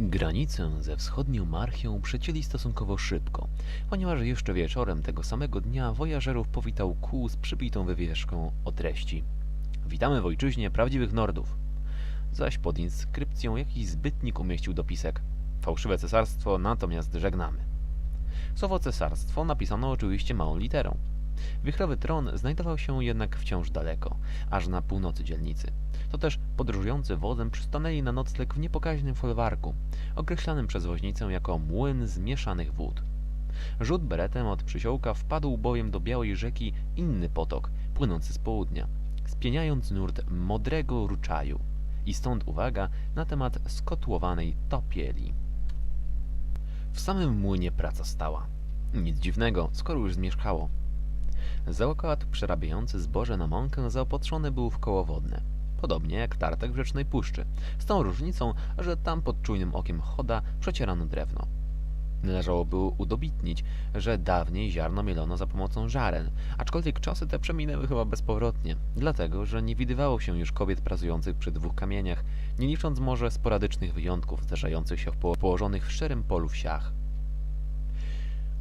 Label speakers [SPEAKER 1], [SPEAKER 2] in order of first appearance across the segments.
[SPEAKER 1] Granicę ze wschodnią Marchią przecięli stosunkowo szybko, ponieważ jeszcze wieczorem tego samego dnia wojażerów powitał kół z przybitą wywieszką o treści Witamy w ojczyźnie prawdziwych Nordów. Zaś pod inskrypcją jakiś zbytnik umieścił dopisek Fałszywe cesarstwo, natomiast żegnamy. Słowo cesarstwo napisano oczywiście małą literą. Wichrowy tron znajdował się jednak wciąż daleko, aż na północy dzielnicy. To też podróżujący wozem przystanęli na nocleg w niepokaźnym folwarku, określanym przez woźnicę jako młyn zmieszanych wód. Rzut beretem od przysiołka wpadł bowiem do białej rzeki inny potok, płynący z południa, spieniając nurt modrego ruczaju. I stąd uwaga na temat skotłowanej topieli. W samym młynie praca stała. Nic dziwnego, skoro już zmierzchało. Załokałat przerabiający zboże na mąkę zaopatrzony był w koło wodne. Podobnie jak tartak w rzecznej puszczy, z tą różnicą, że tam pod czujnym okiem choda przecierano drewno. Należałoby udobitnić, że dawniej ziarno mielono za pomocą żaren, aczkolwiek czasy te przeminęły chyba bezpowrotnie, dlatego, że nie widywało się już kobiet pracujących przy dwóch kamieniach, nie licząc może sporadycznych wyjątków zdarzających się w po- położonych w szczerym polu wsiach.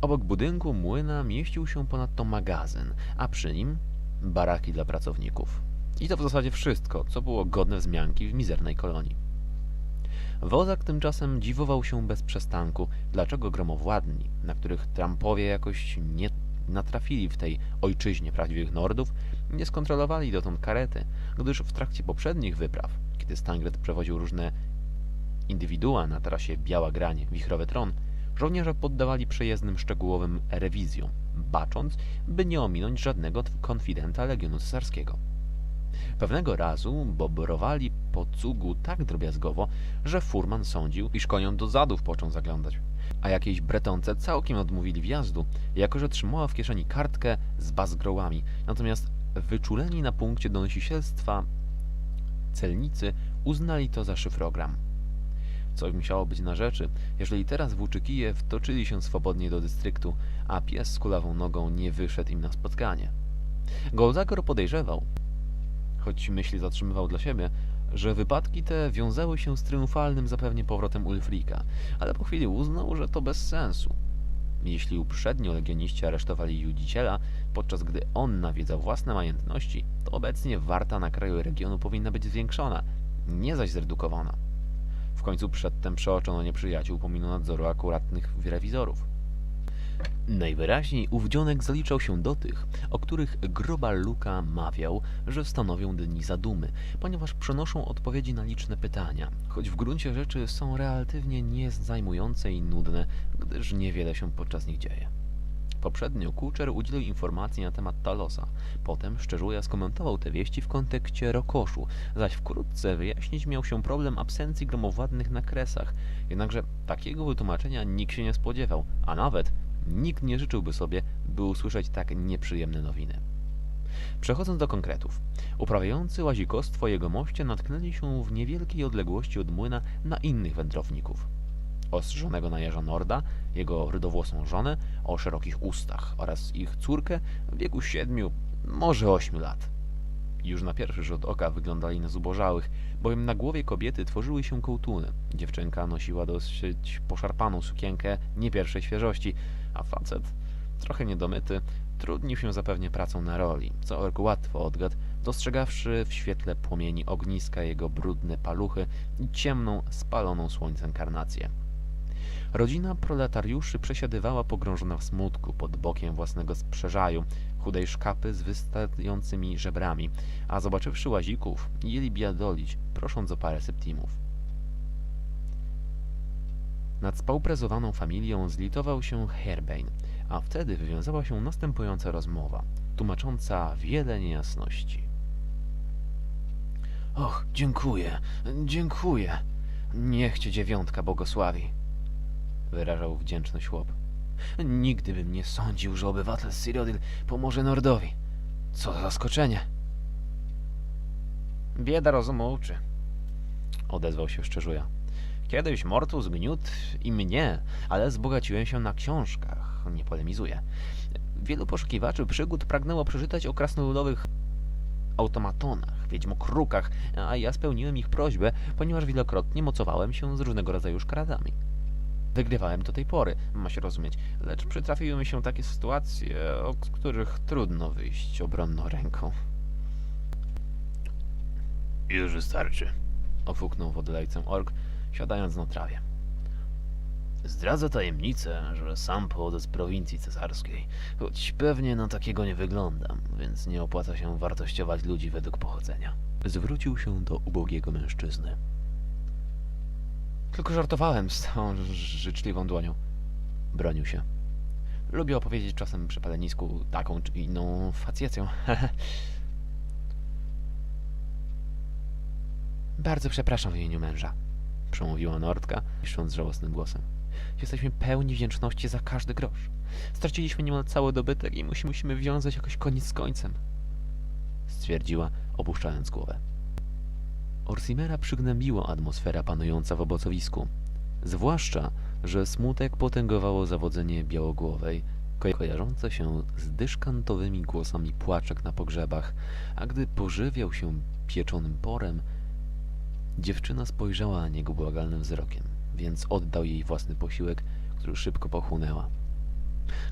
[SPEAKER 1] Obok budynku młyna mieścił się ponadto magazyn, a przy nim baraki dla pracowników. I to w zasadzie wszystko, co było godne wzmianki w mizernej kolonii. Wozak tymczasem dziwował się bez przestanku, dlaczego gromowładni, na których Trumpowie jakoś nie natrafili w tej ojczyźnie prawdziwych Nordów, nie skontrolowali dotąd karety, gdyż w trakcie poprzednich wypraw, kiedy Stangret przewoził różne indywidua na trasie Biała Grań, Wichrowy Tron, żołnierze poddawali przejezdnym szczegółowym rewizjom, bacząc, by nie ominąć żadnego konfidenta Legionu Cesarskiego. Pewnego razu bobrowali po cugu tak drobiazgowo, że furman sądził, iż koniom do zadów począ zaglądać. A jakiejś bretonce całkiem odmówili wjazdu, jako że trzymała w kieszeni kartkę z bazgrołami. Natomiast wyczuleni na punkcie donosicielstwa celnicy uznali to za szyfrogram. Coś musiało być na rzeczy, jeżeli teraz włóczykije wtoczyli się swobodnie do dystryktu, a pies z kulawą nogą nie wyszedł im na spotkanie. Golzagor podejrzewał, choć myśli zatrzymywał dla siebie, że wypadki te wiązały się z triumfalnym zapewnie powrotem Ulfrika, ale po chwili uznał, że to bez sensu. Jeśli uprzednio legioniści aresztowali Judziciela, podczas gdy on nawiedzał własne majętności, to obecnie warta na kraju regionu powinna być zwiększona, nie zaś zredukowana. W końcu przedtem przeoczono nieprzyjaciół pomimo nadzoru akuratnych rewizorów. Najwyraźniej ów dzionek zaliczał się do tych, o których Grobal Luka mawiał, że stanowią dni zadumy, ponieważ przenoszą odpowiedzi na liczne pytania, choć w gruncie rzeczy są relatywnie niezajmujące i nudne, gdyż niewiele się podczas nich dzieje. Poprzednio Kuczer udzielił informacji na temat Talosa, potem Szczerzuja skomentował te wieści w kontekście Rokoszu, zaś wkrótce wyjaśnić miał się problem absencji gromowładnych na Kresach, jednakże takiego wytłumaczenia nikt się nie spodziewał, a nawet Nikt nie życzyłby sobie, by usłyszeć tak nieprzyjemne nowiny. Przechodząc do konkretów. Uprawiający łazikostwo jego moście natknęli się w niewielkiej odległości od młyna na innych wędrowników. Ostrzyżonego na jeża Norda, jego rydowłosą żonę o szerokich ustach oraz ich córkę w wieku siedmiu, może ośmiu lat. Już na pierwszy rzut oka wyglądali na zubożałych, bowiem na głowie kobiety tworzyły się kołtuny. Dziewczynka nosiła dosyć poszarpaną sukienkę nie pierwszej świeżości, a facet, trochę niedomyty, trudnił się zapewnie pracą na roli, co ork łatwo odgadł, dostrzegawszy w świetle płomieni ogniska jego brudne paluchy i ciemną, spaloną słońcem karnację. Rodzina proletariuszy przesiadywała pogrążona w smutku pod bokiem własnego sprzeżaju, chudej szkapy z wystającymi żebrami, a zobaczywszy łazików, jeli biadolić, prosząc o parę septimów. Nad spałprezowaną familią zlitował się Herbein, a wtedy wywiązała się następująca rozmowa, tłumacząca wiele niejasności. Och, dziękuję, dziękuję. Niech cię dziewiątka błogosławi, wyrażał wdzięczność chłop. Nigdy bym nie sądził, że obywatel Cyrodiil pomoże Nordowi. Co za zaskoczenie. Bieda rozumu uczy, odezwał się Szczerzuja. Kiedyś Mortu zgniótł i mnie, ale wzbogaciłem się na książkach. Nie polemizuję. Wielu poszukiwaczy przygód pragnęło przeczytać o krasnoludowych automatonach, wiedźmokrukach, a ja spełniłem ich prośbę, ponieważ wielokrotnie mocowałem się z różnego rodzaju szkaradami. Wygrywałem do tej pory, ma się rozumieć, lecz przytrafiły mi się takie sytuacje, o których trudno wyjść obronną ręką. Już wystarczy, ofuknął wodolejcem ork, siadając na trawie. Zdradza tajemnicę, że sam pochodzę z prowincji cesarskiej, choć pewnie na takiego nie wyglądam, więc nie opłaca się wartościować ludzi według pochodzenia. Zwrócił się do ubogiego mężczyzny. Tylko żartowałem z tą życzliwą dłonią. Bronił się. Lubię opowiedzieć czasem przy palenisku taką czy inną facjecją. Bardzo przepraszam w imieniu męża, przemówiła Nordka, piszcząc żałosnym głosem. Jesteśmy pełni wdzięczności za każdy grosz. Straciliśmy niemal cały dobytek i musi, musimy wiązać jakoś koniec z końcem. Stwierdziła, opuszczając głowę. Orsimera przygnębiła atmosfera panująca w obozowisku. Zwłaszcza, że smutek potęgowało zawodzenie białogłowej, ko- kojarzące się z dyszkantowymi głosami płaczek na pogrzebach, a gdy pożywiał się pieczonym porem, dziewczyna spojrzała na niego błagalnym wzrokiem, więc oddał jej własny posiłek, który szybko pochłonęła.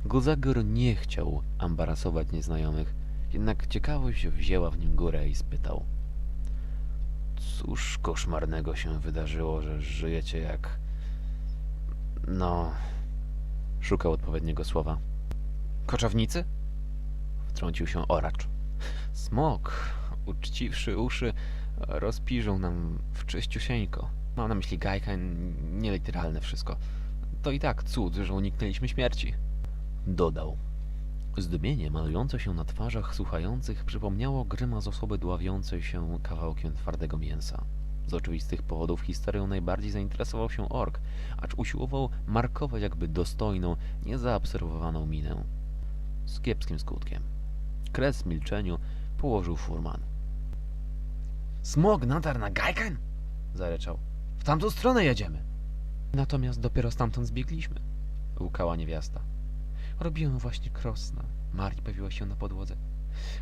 [SPEAKER 1] Gozagor nie chciał ambarasować nieznajomych, jednak ciekawość wzięła w nim górę i spytał – Cóż koszmarnego się wydarzyło, że żyjecie jak... No... Szukał odpowiedniego słowa. Koczownicy? Wtrącił się oracz. Smok, uczciwszy uszy, rozpiżą nam w czyściusieńko. Mam na myśli gajka, nieliteralne wszystko. To i tak cud, że uniknęliśmy śmierci. Dodał. Zdumienie malujące się na twarzach słuchających przypomniało grymas osoby dławiącej się kawałkiem twardego mięsa. Z oczywistych powodów historią najbardziej zainteresował się ork, acz usiłował markować jakby dostojną, niezaobserwowaną minę. Z kiepskim skutkiem. Kres w milczeniu położył furman. Smog natarł na Gajkan? Zareczał. W tamtą stronę jedziemy. Natomiast dopiero stamtąd zbiegliśmy. Łkała niewiasta. Robiłem właśnie krosna. Mari pojawiła się na podłodze.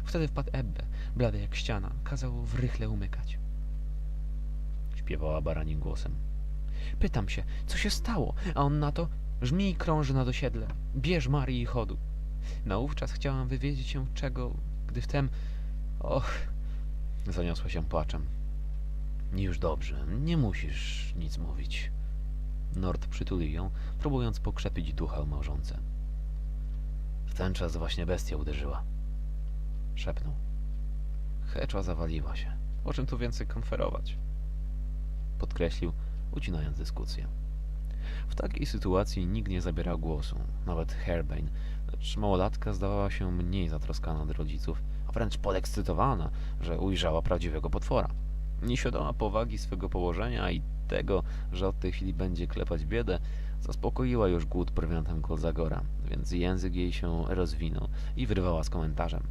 [SPEAKER 1] Wtedy wpadł Ebbe, blady jak ściana. Kazał w rychle umykać. Śpiewała baranim głosem. Pytam się, co się stało, a on na to żmij krąży nad osiedle. Bierz Marii i chodu. Naówczas chciałam wywiedzieć się czego, gdy wtem... Och... Zaniosła się płaczem. Już dobrze, nie musisz nic mówić. Nord przytulił ją, próbując pokrzepić ducha małżonce. Ten czas właśnie bestia uderzyła. Szepnął. Hecza zawaliła się. O czym tu więcej konferować? Podkreślił, ucinając dyskusję. W takiej sytuacji nikt nie zabierał głosu, nawet Herbane, lecz małolatka zdawała się mniej zatroskana od rodziców, a wręcz podekscytowana, że ujrzała prawdziwego potwora. Nieświadoma powagi swego położenia i tego, że od tej chwili będzie klepać biedę, zaspokoiła już głód prowiantem Kolzagora, więc język jej się rozwinął i wyrwała z komentarzem.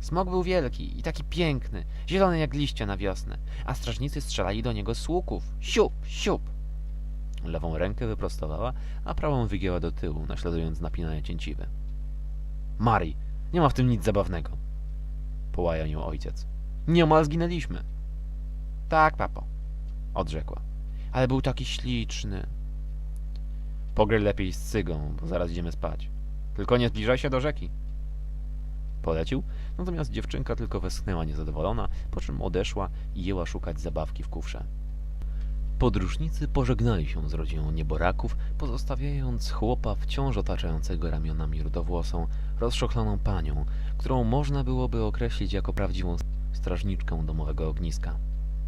[SPEAKER 1] Smok był wielki i taki piękny, zielony jak liście na wiosnę, a strażnicy strzelali do niego z. Siup, siup! Lewą rękę wyprostowała, a prawą wygięła do tyłu, naśladując napinanie cięciwy. Mari, nie ma w tym nic zabawnego. Połajał ją ojciec. Nieomal zginęliśmy. Tak, papo, odrzekła. Ale był taki śliczny. Pogryj lepiej z cygą, bo zaraz idziemy spać. Tylko nie zbliżaj się do rzeki. Polecił, natomiast dziewczynka tylko westchnęła niezadowolona, po czym odeszła i jęła szukać zabawki w kufrze. Podróżnicy pożegnali się z rodziną nieboraków, pozostawiając chłopa wciąż otaczającego ramionami rudowłosą, rozszochloną panią, którą można byłoby określić jako prawdziwą strażniczkę domowego ogniska,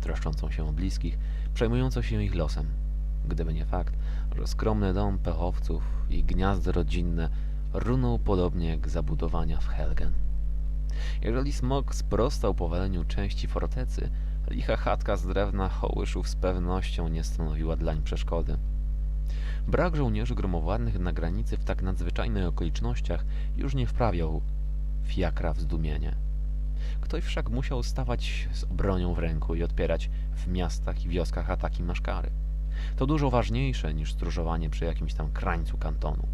[SPEAKER 1] troszczącą się o bliskich, przejmującą się ich losem. Gdyby nie fakt, że skromny dom pechowców i gniazdo rodzinne runął podobnie jak zabudowania w Helgen. Jeżeli smok sprostał powaleniu części fortecy, licha chatka z drewna hołyszów z pewnością nie stanowiła dlań przeszkody. Brak żołnierzy gromowładnych na granicy w tak nadzwyczajnych okolicznościach już nie wprawiał fiakra w zdumienie. Ktoś wszak musiał stawać z bronią w ręku i odpierać w miastach i wioskach ataki maszkary. To dużo ważniejsze niż stróżowanie przy jakimś tam krańcu kantonu.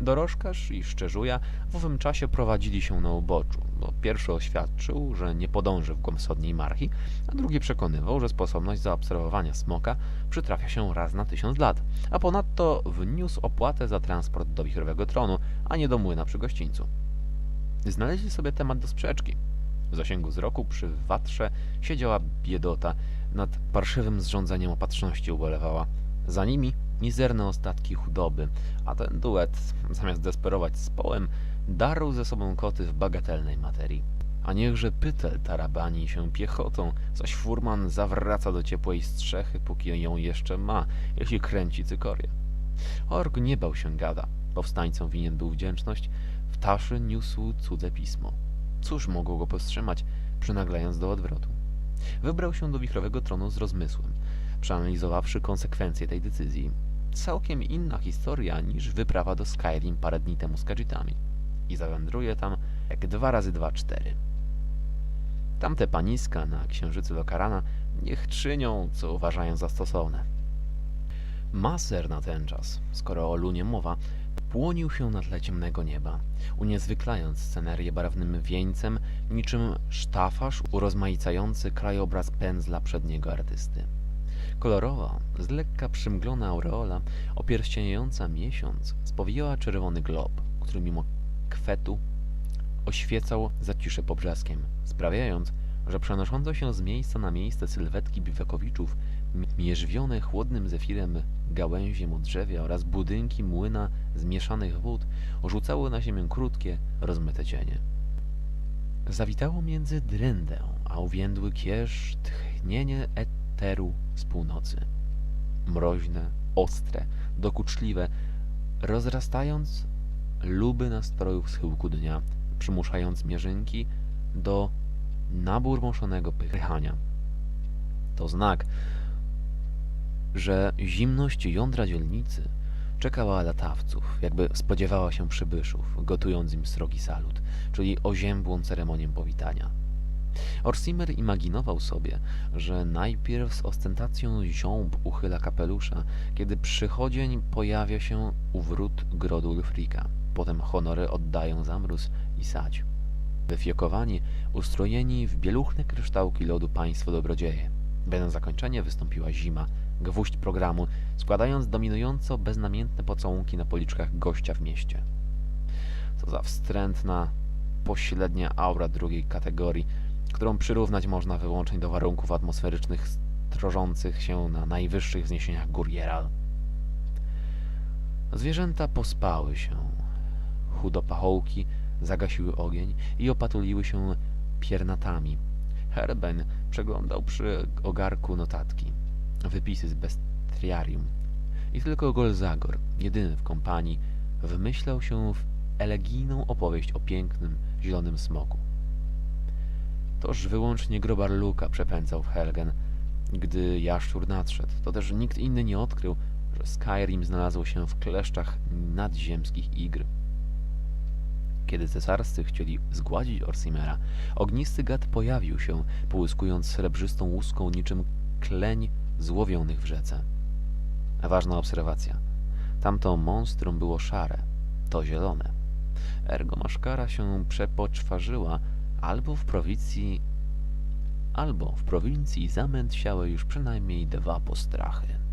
[SPEAKER 1] Dorożkarz i Szczerzuja w owym czasie prowadzili się na uboczu, bo pierwszy oświadczył, że nie podąży w głąb wschodniej marchi, a drugi przekonywał, że sposobność zaobserwowania smoka przytrafia się raz na tysiąc lat, a ponadto wniósł opłatę za transport do wichrowego tronu, a nie do młyna przy gościńcu. Znaleźli sobie temat do sprzeczki. W zasięgu wzroku przy watrze siedziała biedota, nad parszywym zrządzeniem opatrzności ubolewała. Za nimi mizerne ostatki chudoby, a ten duet, zamiast desperować z połem, darł ze sobą koty w bagatelnej materii. A niechże pytel tarabani się piechotą, zaś furman zawraca do ciepłej strzechy, póki ją jeszcze ma, jeśli kręci cykorię. Ork nie bał się gada. Powstańcom winien był wdzięczność. W taszy niósł cudze pismo. Cóż mogło go powstrzymać, przynaglając do odwrotu? Wybrał się do wichrowego tronu z rozmysłem, przeanalizowawszy konsekwencje tej decyzji. Całkiem inna historia niż wyprawa do Skyrim parę dni temu z Khajiitami. I zawędruje tam jak dwa razy dwa cztery. Tamte paniska na księżycu Lokarana niech czynią, co uważają za stosowne. Maser na ten czas, skoro o lunie mowa, płonił się na tle ciemnego nieba, uniezwyklając scenerię barwnym wieńcem, niczym sztafaż urozmaicający krajobraz pędzla przedniego artysty. Kolorowa, z lekka przymglona aureola, opierścieniająca miesiąc, spowijała czerwony glob, który mimo kwetu oświecał zacisze pobrzaskiem, sprawiając, że przenoszące się z miejsca na miejsce sylwetki biwakowiczów, mierzwione chłodnym zefirem gałęzie modrzewia oraz budynki młyna zmieszanych wód rzucały na ziemię krótkie, rozmyte cienie. Zawitało między dryndę, a uwiędły kierz tchnienie eteru z północy. Mroźne, ostre, dokuczliwe, rozrastając luby nastrojów schyłku dnia, przymuszając mierzynki do naburmoszonego pychania. To znak, że zimność jądra dzielnicy czekała latawców, jakby spodziewała się przybyszów, gotując im srogi salut, czyli oziębłą ceremonię powitania. Orsimer imaginował sobie, że najpierw z ostentacją ziąb uchyla kapelusza, kiedy przychodzień pojawia się u wrót grodu Ulfrika. Potem honory oddają zamróz i sać. Wyfiokowani, ustrojeni w bieluchne kryształki lodu państwo dobrodzieje. By na zakończenie wystąpiła zima, gwóźdź programu, składając dominująco beznamiętne pocałunki na policzkach gościa w mieście. Co za wstrętna, pośrednia aura drugiej kategorii, którą przyrównać można wyłącznie do warunków atmosferycznych strożących się na najwyższych wzniesieniach gór Jeral. Zwierzęta pospały się. Chudopachołki zagasiły ogień i opatuliły się piernatami. Herben przeglądał przy ogarku notatki, wypisy z bestiarium. I tylko Golzagor, jedyny w kompanii, wymyślał się w elegijną opowieść o pięknym, zielonym smoku. Toż wyłącznie grobar Luka przepędzał w Helgen, gdy jaszczur nadszedł. To też nikt inny nie odkrył, że Skyrim znalazło się w kleszczach nadziemskich igr. Kiedy cesarscy chcieli zgładzić Orsimera, ognisty gad pojawił się, połyskując srebrzystą łuską niczym kleń złowionych w rzece. Ważna obserwacja. Tamto monstrum było szare, to zielone. Ergo maszkara się przepoczwarzyła, albo w prowincji, albo w prowincji zamęt siały już przynajmniej dwa postrachy.